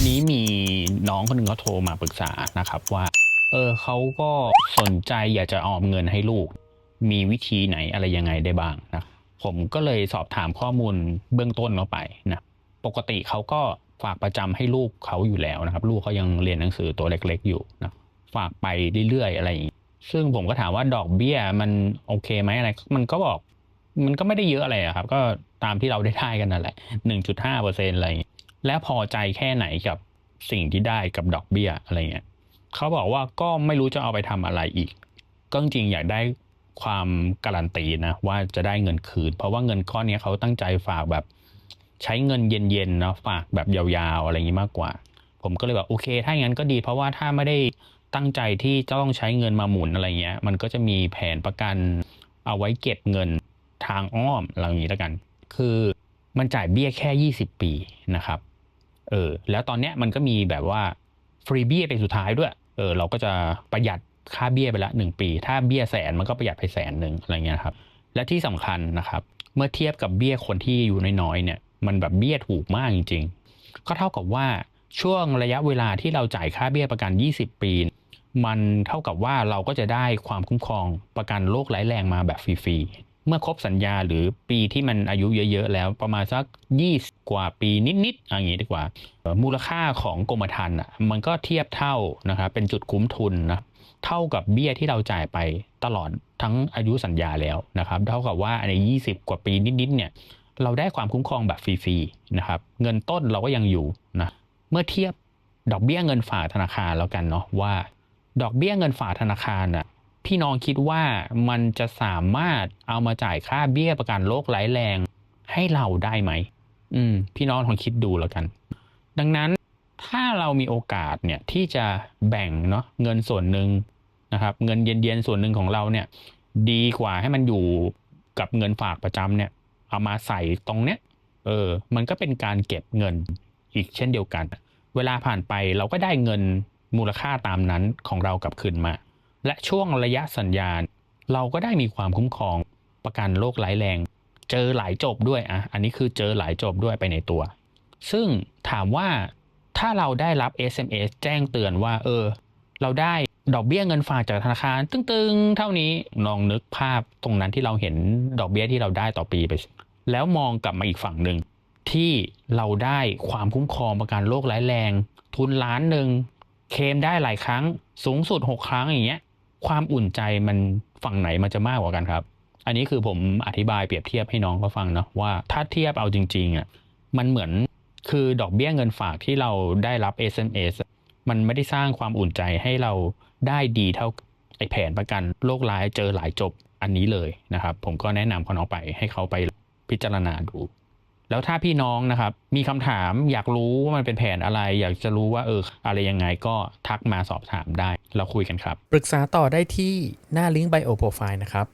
วันนี้มีน้องคนหนึ่งเขาโทรมาปรึกษานะครับว่า เออเขาก็สนใจอยากจะออมเงินให้ลูก มีวิธีไหนอะไรยังไงได้บ้างนะผมก็เลยสอบถามข้อมูลเบื้องต้นเข้าไปนะปกติเขาก็ฝากประจำให้ลูกเขาอยู่แล้วนะครับ ลูกเขายังเรียนหนังสือตัวเล็ก ๆ อยู่นะฝากไปเรื่อยๆอะไรอย่างนี้ซึ่งผมก็ถามว่าดอกเบี้ยมันโอเคไหมอะไร มันก็บอก มันก็ไม่ได้เยอะอะไรครับ ก็ตามที่เราได้ได้กันนั่นแหละหนึ่งจุดห้าเปอร์เซ็นต์อะไรอย่างเงี้ และพอใจแค่ไหนกับสิ่งที่ได้กับดอกเบี้ยอะไรเงี้ยเขาบอกว่าก็ไม่รู้จะเอาไปทำอะไรอีก ก็จริงอยากได้ความการันตีนะว่าจะได้เงินคืน เพราะว่าเงินก้อนนี้เขาตั้งใจฝากแบบใช้เงินเย็นๆเนาะฝากแบบยาวๆ อะไรอย่างนี้มากกว่า ผมก็เลยแบบโอเค ถ้าอย่างนั้นก็ดี เพราะว่าถ้าไม่ได้ตั้งใจที่จะต้องใช้เงินมาหมุนอะไรเงี้ย มันก็จะมีแผนประกันเอาไว้เก็บเงินทางอ้อมอะไรอย่างนี้แล้วกัน คือมันจ่ายเบี้ยแค่ 20 ปีนะครับ เออแล้วตอนเนี้ยมันก็มีแบบว่าฟรีเบี้ยไปสุดท้ายด้วยเออเราก็จะประหยัดค่าเบี้ยไปละหนึ่งปี ถ้าเบี้ยแสนมันก็ประหยัดไปแสนหนึ่งอะไรเงี้ยครับและที่สำคัญนะครับเมื่อเทียบกับเบี้ยคนที่อยู่น้อยๆเนี่ยมันแบบเบี้ยถูกมากจริง ๆ ก็เท่ากับว่าช่วงระยะเวลาที่เราจ่ายค่าเบี้ยประกัน 20 ปี มันเท่ากับว่าเราก็จะได้ความคุ้มครองประกันโรคร้ายแรงมาแบบฟรีๆ เมื่อครบสัญญาหรือปีที่มันอายุเยอะๆแล้ว ประมาณสัก 20 กว่าปีนิดๆอย่างนี้ดีกว่า มูลค่าของกรมธรรม์อะมันก็เทียบเท่านะครับเป็นจุดคุ้มทุนนะเท่ากับเบี้ยที่เราจ่ายไปตลอดทั้งอายุสัญญาแล้วนะครับ เท่ากับว่าใน 20 กว่าปีนิดๆเนี่ยเราได้ความคุ้มครองแบบฟรีๆนะครับเงินต้นเราก็ยังอยู่นะเมื่อเทียบดอกเบี้ยเงินฝากธนาคารแล้วกันเนาะว่า ดอกเบี้ยเงินฝากธนาคารน่ะ พี่น้องคิดว่ามันจะสามารถเอามาจ่ายค่าเบี้ยประกันโรคร้ายแรงให้เราได้ไหม อืม พี่น้องลองคิดดูแล้วกัน ดังนั้นถ้าเรามีโอกาสเนี่ยที่จะแบ่งเนาะเงินส่วนหนึ่งนะครับ เงินเย็นๆส่วนหนึ่งของเราเนี่ย ดีกว่าให้มันอยู่กับเงินฝากประจำเนี่ย เอามาใส่ตรงเนี้ย เออ มันก็เป็นการเก็บเงินอีกเช่นเดียวกัน เวลาผ่านไปเราก็ได้เงินมูลค่าตามนั้นของเรากลับคืนมา และช่วงระยะสัญญาณ เราก็ได้มีความคุ้มครองประกันโรคร้ายแรง เจอหลายจบด้วยอะอันนี้คือเจอหลายจบด้วยไปในตัว ซึ่งถามว่าถ้าเราได้รับ SMS แจ้งเตือนว่า เออ เราได้ดอกเบี้ยเงินฝากจากธนาคาร ตึงๆ เท่านี้ลองนึกภาพตรงนั้นที่เราเห็นดอกเบี้ยที่เราได้ต่อปีไป แล้วมองกลับมาอีกฝั่งหนึ่งที่เราได้ความคุ้มครองประกันโรคร้ายแรง ทุนล้านหนึ่งเคมได้หลายครั้งสูงสุด 6 ครั้งอย่างเงี้ย ความอุ่นใจมันฝั่งไหนมันจะมากกว่ากันครับ อันนี้คือผมอธิบายเปรียบเทียบให้น้องเขาฟังเนาะว่าถ้าเทียบเอาจริงๆอะมันเหมือนคือดอกเบี้ยเงินฝากที่เราได้รับ SMS อะมันไม่ได้สร้างความอุ่นใจให้เราได้ดีเท่าไอแผนประกันโรคร้ายเจอหลายจบอันนี้เลยนะครับ ผมก็แนะนำเขาน้องไปให้เขาไปพิจารณาดู แล้วถ้าพี่น้องนะครับมีคำถามอยากรู้ว่ามันเป็นแผนอะไร อยากจะรู้ว่าเอออะไรยังไงก็ทักมาสอบถามได้ เราคุยกันครับ ปรึกษาต่อได้ที่หน้าลิงก์ไบโอโปรไฟล์นะครับ